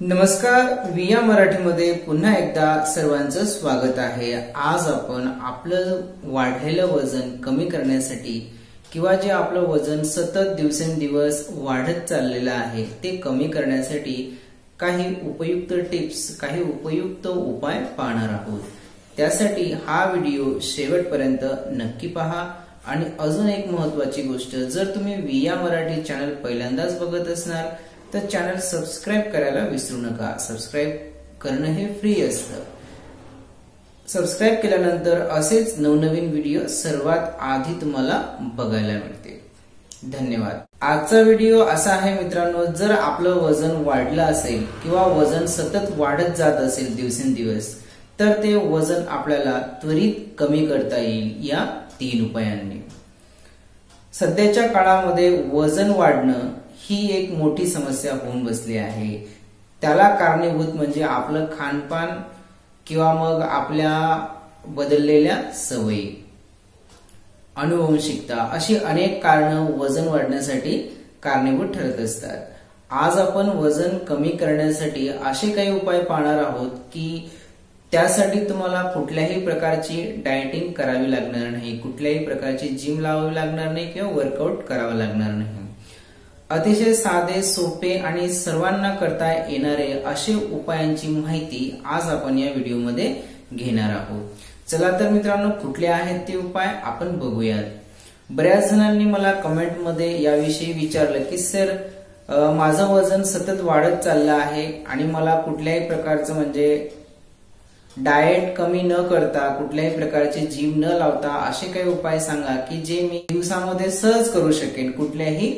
नमस्कार विया मराठीमध्ये पुन्हा एकदा सर्वांचं स्वागत आहे. आज आपण आपलं वाढलेलं वजन कमी करण्यासाठी किंवा जे आपलं वजन सतत दिवसेंदिवस वाढत चाललेलं आहे ते कमी करण्यासाठी काही उपयुक्त टिप्स काही उपयुक्त उपाय पाहणार आहोत. त्यासाठी हा व्हिडिओ शेवटपर्यंत नक्की पहा. आणि अजून एक महत्वाची गोष्ट जर तुम्ही विया मराठी चॅनल पहिल्यांदाच बघत असणार तर चॅनल सबस्क्राईब करायला विसरू नका. सबस्क्राईब करणं हे फ्री असतं. सबस्क्राईब केल्यानंतर असेच नवनवीन व्हिडिओ सर्वात आधी तुम्हाला बघायला मिळते धन्यवाद. आजचा व्हिडिओ असा आहे मित्रांनो जर आपलं वजन वाढलं असेल किंवा वजन सतत वाढत जात असेल दिवसेंदिवस तर ते वजन आपल्याला त्वरित कमी करता येईल या तीन उपायांनी. सध्याच्या काळामध्ये वजन वाढणं ही एक मोठी समस्या होऊन बसली आहे. त्याला कारणीभूत म्हणजे आपलं खानपान किंवा मग आपल्या बदललेल्या सवयी. अनुवंशिकता अशी अनेक कारण वजन वाढण्यासाठी कारणीभूत ठरत असतात. आज आपण वजन कमी करण्यासाठी असे काही उपाय पाहणार आहोत की त्यासाठी तुम्हाला कुठल्याही प्रकारची डायटिंग करावी लागणार नाही कुठल्याही प्रकारची जिम लावावी लागणार नाही किंवा वर्कआउट करावं लागणार नाही. अतिशय साधे सोपे आणि सर्वांना करता येणारे असे उपायांची माहिती आज आपण या व्हिडिओमध्ये घेणार आहोत. चला तर मित्रांनो कुठले आहेत ते उपाय आपण बघूयात. बऱ्याच जणांनी मला कमेंटमध्ये याविषयी विचारलं की सर माझं वजन सतत वाढत चाललं आहे आणि मला कुठल्याही प्रकारचं म्हणजे डाएट कमी न करता कुठल्याही प्रकारचे जीव न लावता असे काही उपाय सांगा की जे मी दिवसामध्ये सहज करू शकेन कुठल्याही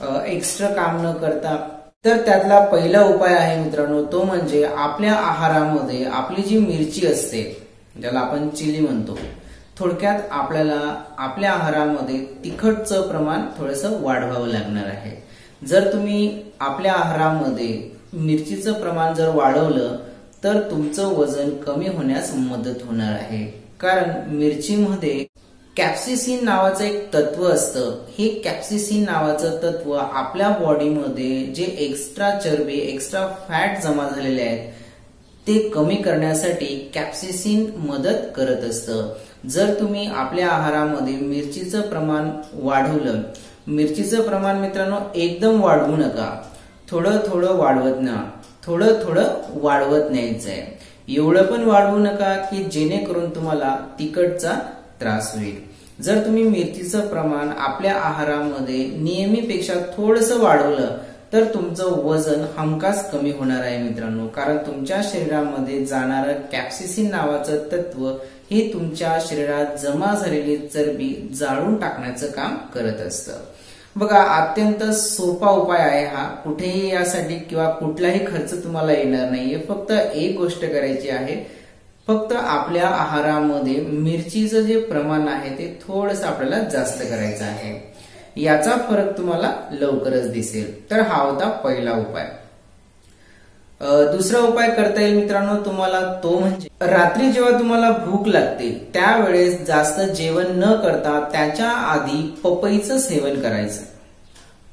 एक्स्ट्रा काम न करता. तर त्यातला पहिला उपाय आहे मित्रांनो तो म्हणजे आपल्या आहारामध्ये आपली जी मिरची असते ज्याला आपण चिली म्हणतो थोडक्यात आपल्याला आपल्या आहारामध्ये तिखटचं प्रमाण थोडस वाढवावं लागणार आहे. जर तुम्ही आपल्या आहारामध्ये मिरचीचं प्रमाण जर वाढवलं तर तुमचं वजन कमी होण्यास मदत होणार आहे. कारण मिरचीमध्ये कॅप्सिसिन नावाचं एक तत्व असतं. हे कॅप्सिसिन नावाचं तत्व आपल्या बॉडीमध्ये जे एक्स्ट्रा चरबी एक्स्ट्रा फॅट जमा झालेले आहेत ते कमी करण्यासाठी कॅप्सिसिन मदत करत असतं. जर तुम्ही आपल्या आहारामध्ये मिरचीचं प्रमाण वाढवलं मिरचीचं प्रमाण मित्रांनो एकदम वाढवू नका. थोडं थोडं वाढवत ना. थोडं थोडं वाढवत न्यायचंय. एवढं पण वाढवू नका की जेणेकरून तुम्हाला तिखटचा त्रास होईल. जर तुम्ही मिरचीचं प्रमाण आपल्या आहारामध्ये नियमीपेक्षा थोडस वाढवलं तर तुमचं वजन हमखास कमी होणार आहे मित्रांनो. कारण तुमच्या शरीरामध्ये जाणारं कॅप्सिसिन नावाचं तत्व हे तुमच्या शरीरात जमा झालेली चरबी जाळून टाकण्याचं काम करत असतं. बघा अत्यंत सोपा उपाय आहे हा. कुठेही यासाठी किंवा कुठलाही खर्च तुम्हाला येणार नाहीये. फक्त एक गोष्ट करायची आहे. फक्त आपल्या आहारामध्ये मिरचीचं जे प्रमाण आहे ते थोडस आपल्याला जास्त करायचं आहे. याचा फरक तुम्हाला लवकरच दिसेल. तर हा होता पहिला उपाय. दुसरा उपाय करता येईल मित्रांनो तुम्हाला तो म्हणजे रात्री जेव्हा तुम्हाला भूक लागते त्यावेळेस जास्त जेवण न करता त्याच्या आधी पपईचं सेवन करायचं.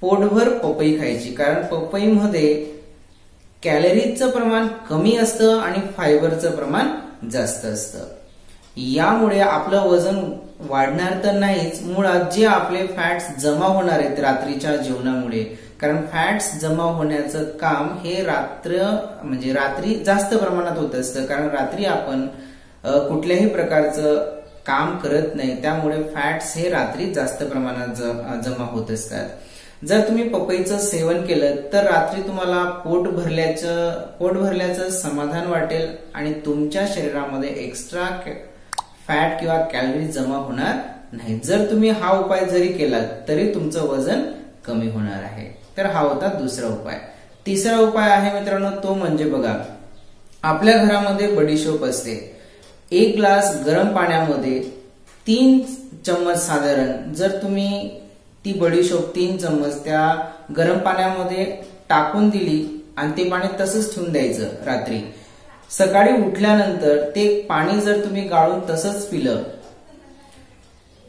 पोटभर पपई खायची कारण पपईमध्ये कॅलरीजचं प्रमाण कमी असतं आणि फायबरचं प्रमाण जास्त असतं. यामुळे आपलं वजन वाढणार तर नाहीच मुळात जे आपले फॅट्स जमा होणार आहेत रात्रीच्या जेवणामुळे. कारण फॅट्स जमा होण्याचं काम हे रात्र म्हणजे रात्री जास्त प्रमाणात होत असतं. कारण रात्री आपण कुठल्याही प्रकारचं काम करत नाही. त्यामुळे फॅट्स हे रात्री जास्त प्रमाणात जमा होत असतात. जर तुम्ही पपईचं सेवन केलं तर रात्री तुम्हाला पोट भरल्याचं पोट भरल्याचं समाधान वाटेल आणि तुमच्या शरीरामध्ये एक्स्ट्रा फॅट किंवा कॅलरी जमा होणार नाही. जर तुम्ही हा उपाय जरी केला तरी तुमचं वजन कमी होणार आहे. तर हा होता दुसरा उपाय. तिसरा उपाय आहे मित्रांनो तो म्हणजे बघा आपल्या घरामध्ये बडीशोप असते. एक ग्लास गरम पाण्यामध्ये तीन चम्मच साधारण जर तुम्ही ती बडीशोप तीन चम्मच त्या गरम पाण्यामध्ये टाकून दिली आणि ते पाणी तसंच ठेवून द्यायचं रात्री. सकाळी उठल्यानंतर ते पाणी जर तुम्ही गाळून तसंच पिलं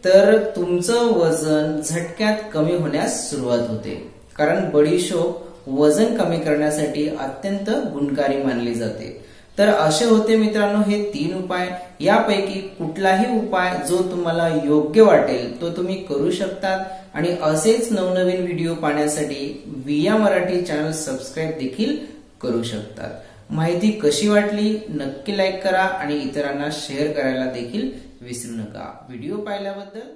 तर तुमचं वजन झटक्यात कमी होण्यास सुरुवात होते. कारण बडीशोप वजन कमी करण्यासाठी अत्यंत गुणकारी मानली जाते. तर असे होते मित्रांनो हे तीन उपाय. यापैकी कुठलाही उपाय जो तुम्हाला योग्य वाटेल तो तुम्ही करू शकतात. आणि असेच नवनवीन व्हिडिओ पाहण्यासाठी विया मराठी चॅनल सबस्क्राईब देखील करू शकतात. माहिती कशी वाटली नक्की लाईक करा आणि इतरांना शेअर करायला देखील विसरू नका. व्हिडिओ पाहिल्याबद्दल